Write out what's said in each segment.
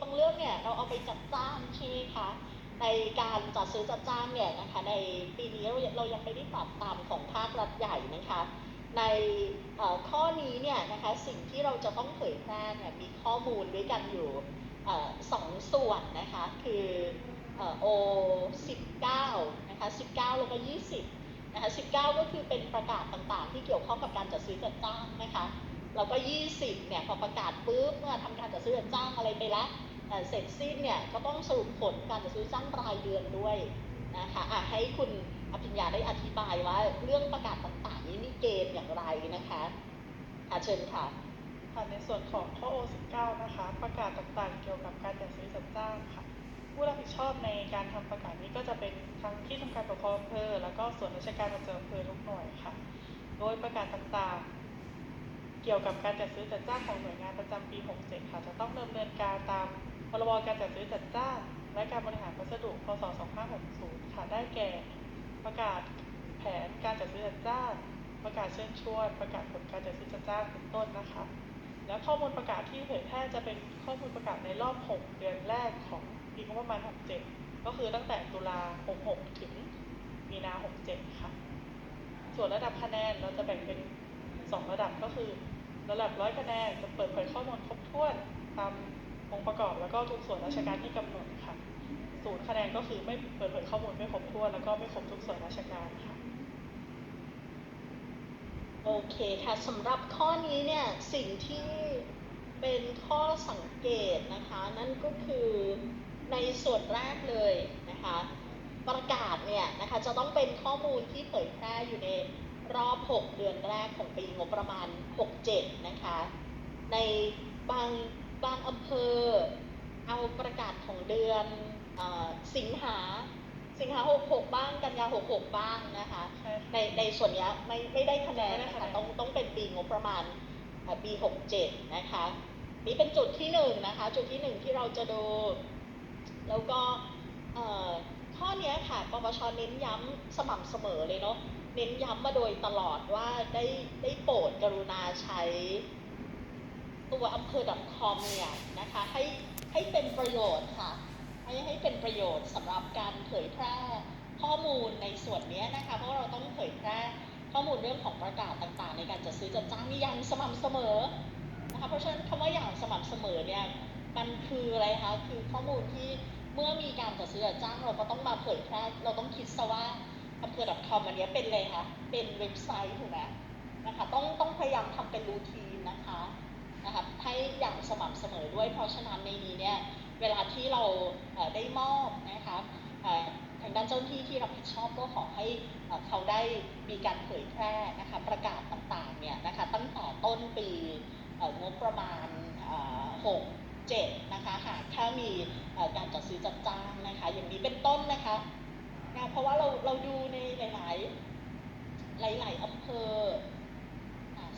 บางเรื่องเนี่ยเราเอาไปจัดจ้างใช่ไหมคะในการจัดซื้อจัดจ้างเนี่ยนะคะในปีนี้เราเรายังไม่ได้ปรับตามของภาครัฐใหญ่นะคะในข้อนี้เนี่ยนะคะสิ่งที่เราจะต้องเผยแพร่เนี่ยมีข้อมูลด้วยกันอยู่สองส่วนนะคะคือเอ่อ O 19นะคะ19แล้วก็20นะคะ19 ก็คือเป็นประกาศต่างๆ ที่เกี่ยวข้องกับการจัดซื้อจัดจ้างนะคะแล้วก็ 20เนี่ยพอประกาศปุ๊บเมื่อทำการจัดซื้อจัดจ้างอะไรไปแล้ว เสร็จสิ้นเนี่ยก็ต้องสรุปผลการจัดซื้อจ้างรายเดือนด้วยนะคะอะให้คุณอภิญญาได้อธิบายว่าเรื่องประกาศต่างๆนี้มีเกณฑ์อย่างไรนะคะอาเชิญค่ะค่ะในส่วนของข้อ O19 นะคะ ประกาศต่างๆ เกี่ยวกับการจัดซื้อจัดจ้างค่ะ ผู้รับผิดชอบในการทำประกาศนี้ก็จะเป็นทั้งที่ทำการปกครองอำเภอ แล้วก็ส่วนราชการประจำอำเภอทุกหน่วยค่ะ โดยประกาศต่างๆ เกี่ยวกับการจัดซื้อจัดจ้างของหน่วยงานประจำปี 67 ค่ะ จะต้องดำเนินการตาม รบการจัดซื้อจัดจ้างและการบริหารพัสดุ พศ 2560 ค่ะ ได้แก่ ประกาศแผนการจัดซื้อจัดจ้าง ประกาศเชิญชวน ประกาศผลการจัดซื้อจัดจ้าง เป็นต้นนะคะ แล้วข้อมูลประกาศที่เผยแพร่จะเป็นข้อมูลประกาศในรอบ 6 เดือนแรกของปีงบประมาณ 67 ก็คือตั้งแต่ตุลา 66 ถึงมีนา 67 ค่ะ ส่วนระดับคะแนนเราจะแบ่งเป็น 2 ระดับก็คือ ระดับ 100 คะแนนจะเปิดเผยข้อมูลครบถ้วนตาม องค์ประกอบแล้วก็ทุกส่วนราชการที่กำหนดค่ะศูนย์คะแนนก็คือไม่เปิดเผยข้อมูลไม่ครบถ้วนแล้วก็ไม่ครบทุกส่วนราชการค่ะโอเคค่ะสำหรับข้อนี้เนี่ยสิ่งที่เป็นข้อสังเกตนะคะ นั่นก็คือในส่วนแรกเลยนะคะประกาศเนี่ยนะคะจะต้องเป็นข้อมูลที่เผยแพร่อยู่ในรอบ 6 เดือนแรกของปีงบประมาณ 67 นะคะ ในบาง บางอำเภอเอาประกาศของเดือนเออสิงหาสิงหา66 บ้าง กันยา 66 บ้างนะคะใช่ค่ะในในส่วนเนี้ยไม่ไม่ได้คะแนนไม่ได้นะคะคะแนนต้องต้องเป็นปีงบประมาณเอ่อปี 67 นะคะ นี่เป็นจุดที่หนึ่งนะคะ จุดที่หนึ่งที่เราจะดู แล้วก็เอ่อข้อเนี้ยค่ะปปชเน้นย้ำสม่ำเสมอเลยเนาะ เน้นย้ำมาโดยตลอดว่าได้ได้โปรดกรุณาใช้ ตัวอำเภอ .com เนี่ยนะคะให้ให้เป็นประโยชน์ค่ะ ให้ให้เป็นประโยชน์สำหรับการเผยแพร่ข้อมูลในส่วนนี้นะคะ เพราะเราต้องเผยแพร่ข้อมูลเรื่องของประกาศต่างๆ ในการจัดซื้อจัดจ้างนี่อย่างสม่ำเสมอนะคะเพราะฉะนั้นคำว่าอย่างสม่ำเสมอเนี่ยมันคืออะไรคะคือข้อมูลที่เมื่อมีการจัดซื้อจัดจ้างเราก็ต้องมาเผยแพร่เราต้องคิดซะว่าอำเภอ .com อันนี้เป็นอะไรคะเป็นเว็บไซต์ถูกไหมนะคะต้องต้องพยายามทำเป็นรูทีนนะคะ นะคะให้อย่างสม่ำเสมอด้วย เพราะฉะนั้นในนี้เนี่ยเวลาที่เราได้มอบนะคะทางด้านเจ้าหน้าที่ที่รับผิดชอบก็ขอให้เขาได้มีการเผยแพร่นะคะประกาศต่างๆเนี่ยนะคะตั้งแต่ต้นปีงบประมาณ 6 7นะคะหากถ้ามีการจัดซื้อจัดจ้างนะคะอย่างนี้เป็นต้นนะคะนะเพราะว่าเราเราดูในหลาย ๆ หลาย ๆอำเภอ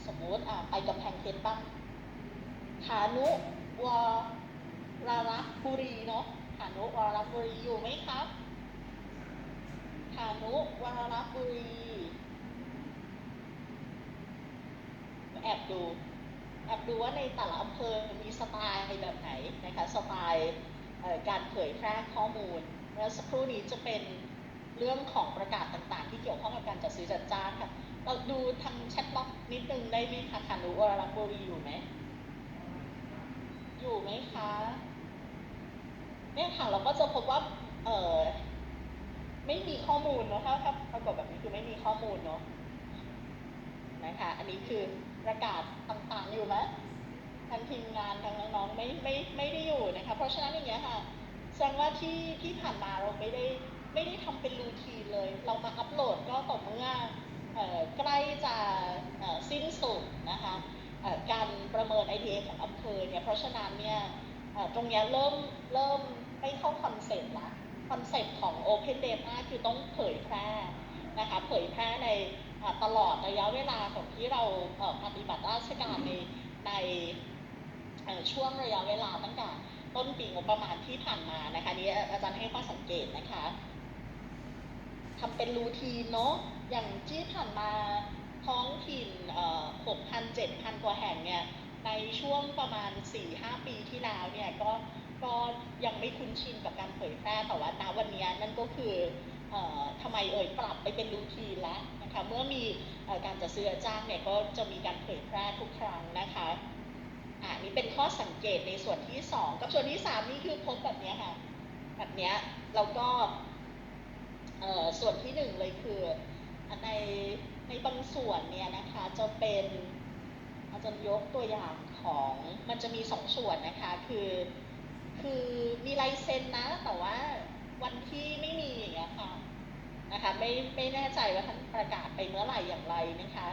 สมมติไปกำแพงเพชรบ้าง ขานุวรรักบุรีเนาะขานุวรรักบุรีอยู่ไหมครับขานุวรรักบุรีแอบดูแอบดูว่าในแต่ละอำเภอมีสไตล์แบบไหนนะคะสไตล์การเผยแพร่ข้อมูลแล้วสักครู่นี้จะเป็นเรื่องของประกาศต่างๆ ที่เกี่ยวข้องกับการจัดซื้อจัดจ้างค่ะเราดูทางแชทบ็อกนิดนึงได้ไหมคะขานุวรรักบุรีอยู่ไหม อยู่ไหมคะเนี่ยค่ะเราก็จะพบว่าเออไม่มีข้อมูลเนอะถ้าถ้าปรากฏแบบนี้คือไม่มีข้อมูลเนอะนะคะอันนี้คือประกาศต่างๆอยู่ไหมทางทีมงานทางน้องๆไม่ไม่ไม่ได้อยู่นะคะเพราะฉะนั้นอย่างเงี้ยค่ะแสดงว่าที่ที่ผ่านมาเราไม่ได้ไม่ได้ทำเป็นรูทีนเลย เรามาอัปโหลดก็ต่อเมื่อใกล้จะสิ้นสุดนะคะ การประเมิน IDA ของอำเภอเนี่ยเพราะฉะนั้นเนี่ยตรงนี้เริ่มเริ่มไม่เข้าคอนเซ็ปต์ละคอนเซ็ปต์ของ Open Data คือต้องเผยแพร่นะคะเผยแพร่ในตลอดระยะเวลาของที่เราปฏิบัติราชการในในช่วงระยะเวลาตั้งแต่ต้นปีงบประมาณที่ผ่านมานะคะนี่อาจารย์ให้ข้อสังเกตนะคะทำเป็นรูทีนเนาะอย่างที่ผ่านมาท้อง 6,000 7,000กว่าแห่งเนี่ยในช่วงประมาณ 4-5 ปีที่แล้วเนี่ยก็ก็ยังไม่คุ้นชินกับการเผยแพร่แต่ว่าณวันนี้นั่นก็คือทำไมเอ่ยปรับไปเป็นรูทีนแล้วนะคะเมื่อมีอการจัดซื้อจ้างเนี่ยก็จะมีการเผยแพร่ทุกครั้งนะคะอ่านี่เป็นข้อสังเกตในส่วนที่สองกับส่วนที่สามนี่คือพบแบบนี้ค่ะแบบนี้แล้วก็ส่วนที่หนึ่งเลยคือในในบางส่วนเนี่ยนะคะจะเป็น อาจารย์ยกตัวอย่างของมันจะมีสองส่วนนะคะ คือคือมีลายเซ็นนะ แต่ว่าวันที่ไม่มีอย่างเงี้ยค่ะนะคะไม่ไม่แน่ใจว่าท่านประกาศไปเมื่อไหร่อย่างไรนะคะ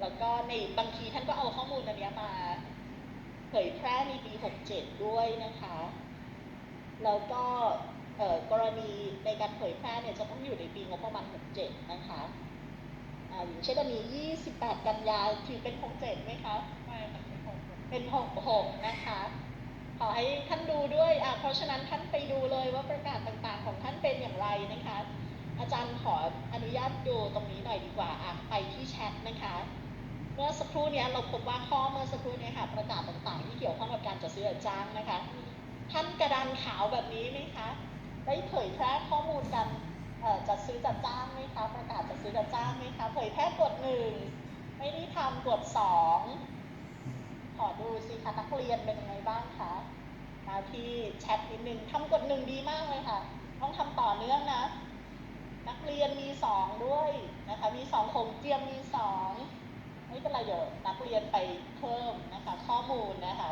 แล้วก็ในบางทีท่านก็เอาข้อมูลอันนี้มาเผยแพร่ในปี 67 ด้วยนะคะ แล้วก็กรณีในการเผยแพร่เนี่ยจะต้องอยู่ในปีงบประมาณ 67 นะคะ อ่าอย่างเช่นอันนี้28 กันยาถือเป็น67ไหมคะ ไม่ค่ะเป็น66นะคะ ขอให้ท่านดูด้วยอะเพราะฉะนั้นท่านไปดูเลยว่าประกาศต่างๆ ของท่านเป็นอย่างไรนะคะ อาจารย์ขออนุญาตดูตรงนี้หน่อยดีกว่าอะไปที่แชทนะคะเมื่อสักครู่นี้เราพบว่าข้อเมื่อสักครู่นี้ค่ะประกาศต่างๆ ที่เกี่ยวข้องกับการจัดซื้อจัดจ้างนะคะ ท่านกระดานขาวแบบนี้ไหมคะ ได้เผยแพร่ข้อมูลกัน จัดซื้อจัดจ้างไหมคะประกาศจัดซื้อจัดจ้างไหมคะเผยแพร่กดหนึ่งไม่ได้ทำกดสองขอดูสิคะนักเรียนเป็นยังไงบ้างคะมาที่แชทนิดนึงทำกดหนึ่งดีมากเลยค่ะ ต้องทำต่อเนื่องนะ นักเรียนมีสองด้วยนะคะ มีสองผมเจียมมีสองไม่เป็นไรเดี๋ยวนักเรียนไปเพิ่มนะคะ ข้อมูลนะคะ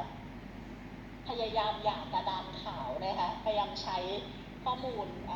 พยายามอย่ากระดานขาวนะคะพยายามใช้ข้อมูล